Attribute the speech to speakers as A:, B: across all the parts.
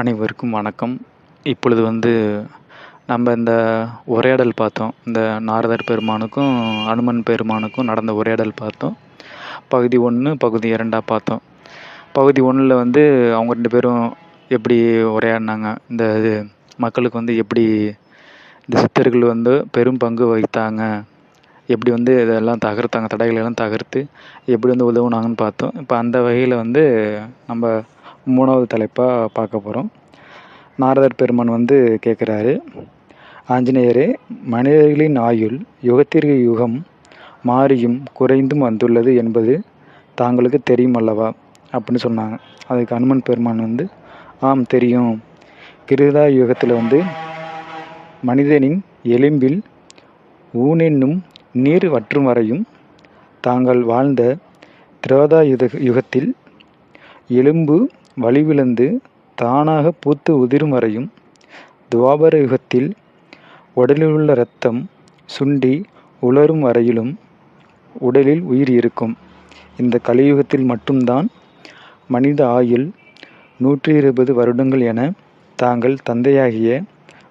A: அனைவருக்கும் வணக்கம். இப்பொழுது வந்து நம்ம இந்த உரையாடல் பார்த்தோம். இந்த நாரதர் பெருமானுக்கும் அனுமன் பெருமானுக்கும் நடந்த உரையாடல் பார்த்தோம். பகுதி ஒன்று பகுதி இரண்டாக பார்த்தோம். பகுதி ஒன்றில் வந்து அவங்க ரெண்டு பேரும் எப்படி உரையாடினாங்க? இந்த இது மக்களுக்கு வந்து எப்படி இந்த சித்தர்கள் வந்து பெரும் பங்கு வகித்தாங்க? எப்படி வந்து இதெல்லாம் தகர்த்தாங்க? தடைகளெல்லாம் தகர்த்து எப்படி வந்து உதவுனாங்கன்னு பார்த்தோம். இப்போ அந்த வகையில் வந்து நம்ம மூணாவது தலைப்பாக பார்க்க போகிறோம் நாரதர் பெருமான் வந்து கேட்குறாரு ஆஞ்சநேயரே மனிதர்களின் ஆயுள் யுகத்திற்கு யுகம் மாறியும் குறைந்தும் வந்துள்ளது என்பது தாங்களுக்கு தெரியும் அல்லவா? அப்படின்னு சொன்னாங்க. அதுக்கு அனுமன் பெருமான் வந்து ஆம் தெரியும். கிருதா யுகத்தில் வந்து மனிதனின் எலும்பில் ஊனென்னும் நீர் வற்றும் வரையும் தாங்கள் வாழ்ந்த திரோதா யுத யுகத்தில் எலும்பு வழிவிழந்து தானாக பூத்து உதிரும் வரையும் துவாபர யுகத்தில் உடலிலுள்ள இரத்தம் சுண்டி உலரும் வரையிலும் உடலில் உயிர் இருக்கும். இந்த கலியுகத்தில் மட்டும்தான் மனித ஆயுள் நூற்றி இருபது வருடங்கள் என தாங்கள் தந்தையாகிய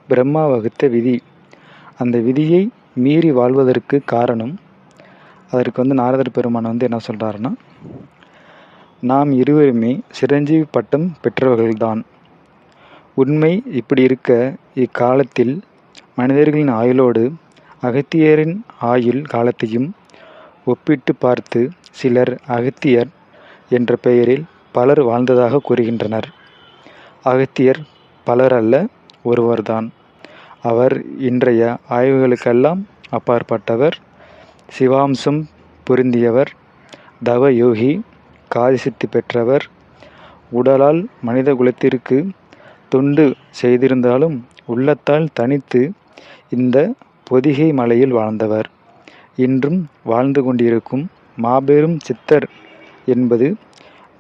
A: பிரம்மா வகுத்த விதி. அந்த விதியை மீறி வாழ்வதற்கு காரணம் அதற்கு வந்து நாரதர் பெருமான் வந்து என்ன சொல்கிறாருன்னா நாம் இருவருமே சிரஞ்சீவி பட்டம் பெற்றவர்கள்தான். உண்மை இப்படி இருக்க இக்காலத்தில் மனிதர்களின் ஆயுளோடு அகத்தியரின் ஆயுள் காலத்தையும் ஒப்பிட்டு பார்த்து சிலர் அகத்தியர் என்ற பெயரில் பலர் வாழ்ந்ததாக கூறுகின்றனர். அகத்தியர் பலர் அல்ல ஒருவர்தான். அவர் இன்றைய ஆய்வுகளுக்கெல்லாம் அப்பாற்பட்டவர். சிவாம்சம் பொருந்தியவர். தவ யோகி காதிசித்தி பெற்றவர். உடலால் மனித குலத்திற்கு தொண்டு செய்திருந்தாலும் உள்ளத்தால் தனித்து இந்த பொதிகை மலையில் வாழ்ந்தவர். இன்றும் வாழ்ந்து கொண்டிருக்கும் மாபெரும் சித்தர் என்பது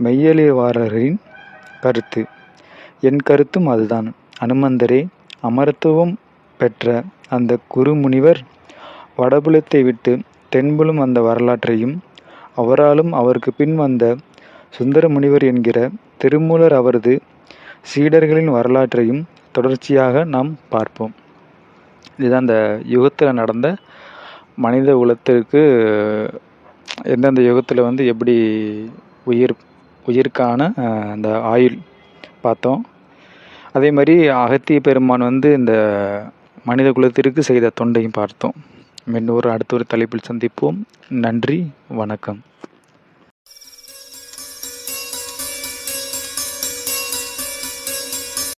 A: மெய்யலிவாரரின் கருத்து. என் கருத்தும் அதுதான். அனுமந்தரே அமரத்துவம் பெற்ற அந்த குருமுனிவர் வடபுலத்தை விட்டு தென்புலம் வந்த வரலாற்றையும் அவராலும் அவருக்கு பின் வந்த சுந்தர முனிவர் என்கிற திருமூலர் அவரது சீடர்களின் வரலாற்றையும் தொடர்ச்சியாக நாம் பார்ப்போம். இதுதான் அந்த யுகத்தில் நடந்த மனித குலத்திற்கு எந்தெந்த யுகத்தில் வந்து எப்படி உயிர் உயிருக்கான அந்த ஆயுள் பார்த்தோம். அதே மாதிரி அகத்திய பெருமான் வந்து இந்த மனித குலத்திற்கு செய்த தொண்டையும் பார்த்தோம். இன்னொரு அடுத்த ஒரு தலைப்பில் சந்திப்போம். நன்றி வணக்கம்.